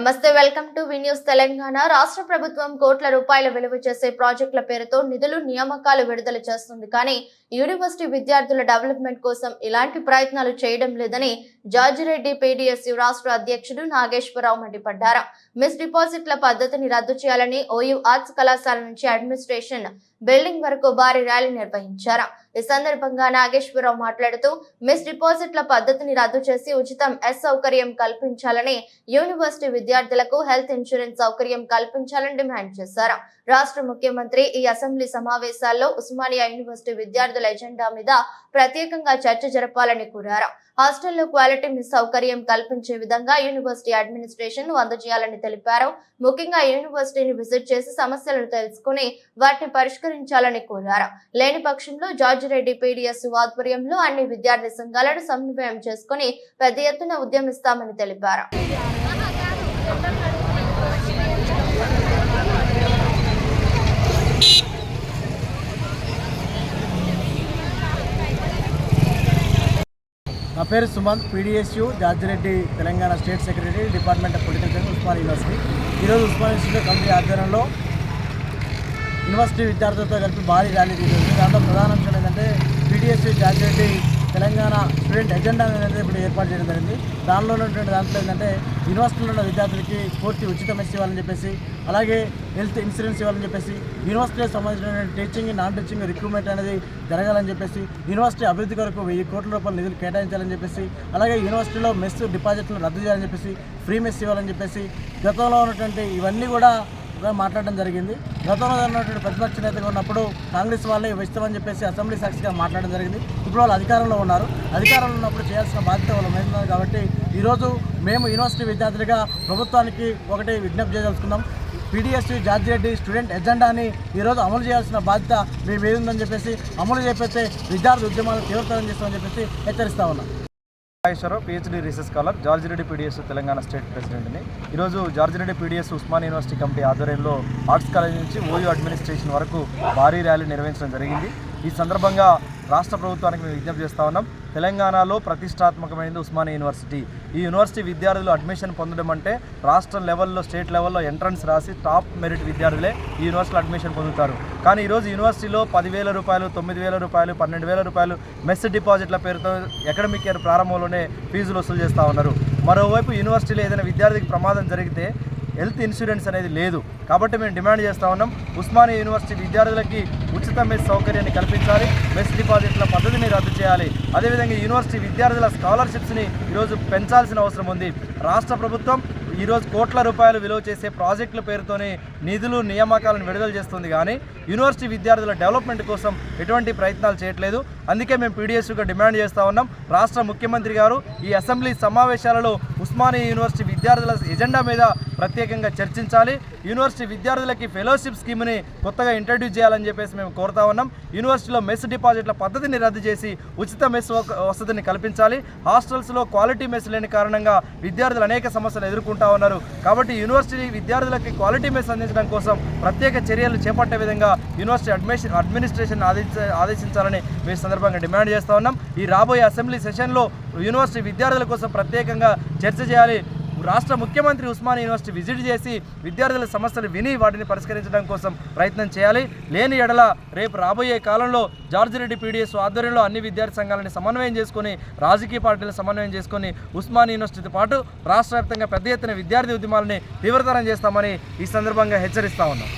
నమస్తే welcome to V news Telangana. రాష్ట్ర ప్రభుత్వం కోట్ల రూపాయల విలువ చేసే ప్రాజెక్టుల పేరుతో నిధులు నియామకాలు విడుదల చేస్తుంది. కానీ యూనివర్సిటీ విద్యార్థుల డెవలప్మెంట్ కోసం ఇలాంటి ప్రయత్నాలు చేయడం లేదని జార్జిరెడ్డి పీడీఎస్యు రాష్ట్ర అధ్యక్షుడు నాగేశ్వరరావు మండిపడ్డారు. మిస్ డిపాజిట్ల పద్ధతిని రద్దు చేయాలని ఓయూ ఆర్ట్స్ కళాశాల నుంచి అడ్మినిస్ట్రేషన్ బిల్డింగ్ వరకు భారీ ర్యాలీ నిర్వహించారు. ఈ సందర్భంగా నాగేశ్వరరావు మాట్లాడుతూ మిస్ డిపాజిట్ల పద్ధతిని రద్దు చేసి ఉచితం ఎస్ సౌకర్యం కల్పించాలని యూనివర్సిటీ విద్యార్థులకు హెల్త్ ఇన్సూరెన్స్ సౌకర్యం కల్పించాలని డిమాండ్ చేశారు. రాష్ట్ర ముఖ్యమంత్రి ఈ అసెంబ్లీ సమావేశాల్లో ఉస్మానియా యూనివర్సిటీ విద్యార్థుల ఎజెండా మీద ప్రత్యేకంగా చర్చ జరపాలని కోరారు. హాస్టల్లో క్వాలిటీ మిస్ సౌకర్యం కల్పించే విధంగా యూనివర్సిటీ అడ్మినిస్ట్రేషన్ అందజేయాలని తెలిపారు. ముఖ్యంగా యూనివర్సిటీని విజిట్ చేసి సమస్యలను తెలుసుకుని వాటిని పరిష్కరించాలని కోరారు. లేని పక్షంలో జార్జ్ రెడ్డి పీడిఎస్ ఆధ్వర్యంలో అన్ని విద్యార్థి సంఘాలను సమన్వయం చేసుకుని పెద్ద ఎత్తున ఉద్యమిస్తామని తెలిపారు. నా పేరు Sumanth PDSU George Reddy Telangana state secretary department of political science Osman university. ఈరోజు ఉస్మాన్ యూనివర్సిటీ కమిటీ ఆధ్వర్యంలో యూనివర్సిటీ విద్యార్థులతో కలిపి భారీ ర్యాలీ తీసింది దాంట్లో ప్రధాన అంశం ఏంటంటే PDSU George Reddy Telangana student agenda అనేది ఇప్పుడు ఏర్పాటు చేయడం జరిగింది. దానిలో ఉన్నటువంటి దాంట్లో ఏంటంటే యూనివర్సిటీలో ఉన్న విద్యార్థులకి పూర్తి ఉచిత మెస్ ఇవ్వాలని చెప్పేసి అలాగే హెల్త్ ఇన్సూరెన్స్ ఇవ్వాలని చెప్పేసి యూనివర్సిటీకి సంబంధించిన టీచింగ్ నాన్ టీచింగ్ రిక్రూట్మెంట్ అనేది జరగాలని చెప్పేసి యూనివర్సిటీ అభివృద్ధి కొరకు వెయ్యి కోట్ల రూపాయల నిధులు కేటాయించాలని చెప్పేసి అలాగే యూనివర్సిటీలో మెస్ డిపాజిట్లు రద్దు చేయాలని చెప్పేసి ఫ్రీ మెస్ ఇవ్వాలని చెప్పేసి గతంలో ఉన్నటువంటి ఇవన్నీ కూడా కూడా మాట్లాడడం జరిగింది. గతంలో ఉన్నటువంటి ప్రతిపక్ష నేతగా ఉన్నప్పుడు కాంగ్రెస్ వాళ్ళే ఇస్తామని చెప్పేసి అసెంబ్లీ సాక్షిగా మాట్లాడడం జరిగింది. ఇప్పుడు వాళ్ళు అధికారంలో ఉన్నారు. అధికారంలో ఉన్నప్పుడు చేయాల్సిన బాధ్యత వాళ్ళ మీద ఉన్నది కాబట్టి ఈరోజు మేము యూనివర్సిటీ విద్యార్థులుగా ప్రభుత్వానికి ఒకటి విజ్ఞప్తి చేయదలుచుకున్నాం. పీడిఎస్ జార్జిరెడ్డి స్టూడెంట్ ఎజెండాని ఈరోజు అమలు చేయాల్సిన బాధ్యత మీ మీద ఉందని చెప్పేసి అమలు చేపేస్తే విద్యార్థి ఉద్యమాలు తీవ్రతరం చేస్తామని చెప్పేసి హెచ్చరిస్తా ఉన్నాం. Nageswararao PhD research scholar George Reddy PDS Telangana state ప్రెసిడెంట్ని ఈరోజు George Reddy PDS Osman university committee ఆధ్వర్యంలో ఆర్ట్స్ కాలేజ్ నుంచి ఓయూ అడ్మినిస్ట్రేషన్ వరకు భారీ ర్యాలీ నిర్వహించడం జరిగింది. ఈ సందర్భంగా రాష్ట్ర ప్రభుత్వానికి మేము విజ్ఞప్తి చేస్తా ఉన్నాం. తెలంగాణలో ప్రతిష్టాత్మకమైనది ఉస్మానియా యూనివర్సిటీ. ఈ యూనివర్సిటీ విద్యార్థులు అడ్మిషన్ పొందడం అంటే రాష్ట్ర లెవెల్లో స్టేట్ లెవెల్లో ఎంట్రన్స్ రాసి టాప్ మెరిట్ విద్యార్థులే ఈ యూనివర్సిటీలో అడ్మిషన్ పొందుతారు. కానీ ఈరోజు యూనివర్సిటీలో పదివేల రూపాయలు తొమ్మిది వేల రూపాయలు పన్నెండు వేల రూపాయలు మెస్ డిపాజిట్ల పేరుతో అకాడమిక్ ఇయర్ ప్రారంభంలోనే ఫీజులు వసూలు చేస్తూ ఉన్నారు. మరోవైపు యూనివర్సిటీలో ఏదైనా విద్యార్థికి ప్రమాదం జరిగితే హెల్త్ ఇన్సూరెన్స్ అనేది లేదు. కాబట్టి మేము డిమాండ్ చేస్తూ ఉన్నాం. ఉస్మానియా యూనివర్సిటీ విద్యార్థులకి ఉచిత మెస్ సౌకర్యాన్ని కల్పించాలి. మెస్ డిపాజిట్ల పద్ధతిని రద్దు చేయాలి. అదేవిధంగా యూనివర్సిటీ విద్యార్థుల స్కాలర్షిప్స్ని ఈరోజు పెంచాల్సిన అవసరం ఉంది. రాష్ట్ర ప్రభుత్వం ఈరోజు కోట్ల రూపాయలు విలువ చేసే ప్రాజెక్టుల పేరుతోనే నిధులు నియామకాలను విడుదల చేస్తుంది. కానీ యూనివర్సిటీ విద్యార్థుల డెవలప్మెంట్ కోసం ఎటువంటి ప్రయత్నాలు చేయట్లేదు. అందుకే మేము పీడిఎస్గా డిమాండ్ చేస్తూ ఉన్నాం. రాష్ట్ర ముఖ్యమంత్రి గారు ఈ అసెంబ్లీ సమావేశాలలో ఉస్మానియా యూనివర్సిటీ విద్యార్థుల ఎజెండా మీద ప్రత్యేకంగా చర్చించాలి. యూనివర్సిటీ విద్యార్థులకి ఫెలోషిప్ స్కీమ్ని కొత్తగా ఇంట్రడ్యూస్ చేయాలని చెప్పేసి మేము కోరుతా ఉన్నాం. యూనివర్సిటీలో మెస్ డిపాజిట్ల పద్ధతిని రద్దు చేసి ఉచిత మెస్ వసతిని కల్పించాలి. హాస్టల్స్లో క్వాలిటీ మెస్ లేని కారణంగా విద్యార్థులు అనేక సమస్యలు ఎదుర్కొంటా ఉన్నారు. కాబట్టి యూనివర్సిటీ విద్యార్థులకి క్వాలిటీ మెస్ అందించడం కోసం ప్రత్యేక చర్యలు చేపట్టే విధంగా యూనివర్సిటీ అడ్మిషన్ అడ్మినిస్ట్రేషన్ ఆదేశించాలని మీ సందర్భంగా సందర్భంగా డిమాండ్ చేస్తా ఉన్నాం. ఈ రాబోయే అసెంబ్లీ సెషన్లో యూనివర్సిటీ విద్యార్థుల కోసం ప్రత్యేకంగా చర్చ చేయాలి. రాష్ట్ర ముఖ్యమంత్రి ఉస్మానియా యూనివర్సిటీ విజిట్ చేసి విద్యార్థుల సమస్యలు విని వాటిని పరిష్కరించడం కోసం ప్రయత్నం చేయాలి. లేని ఎడల రేపు రాబోయే కాలంలో జార్జ్ రెడ్డి పీడిఎస్ ఆధ్వర్యంలో అన్ని విద్యార్థి సంఘాలని సమన్వయం చేసుకుని రాజకీయ పార్టీలు సమన్వయం చేసుకొని ఉస్మానియా యూనివర్సిటీతో పాటు రాష్ట్ర వ్యాప్తంగా పెద్ద ఎత్తున విద్యార్థి ఉద్యమాలని తీవ్రతరం చేస్తామని ఈ సందర్భంగా హెచ్చరిస్తా ఉన్నాం.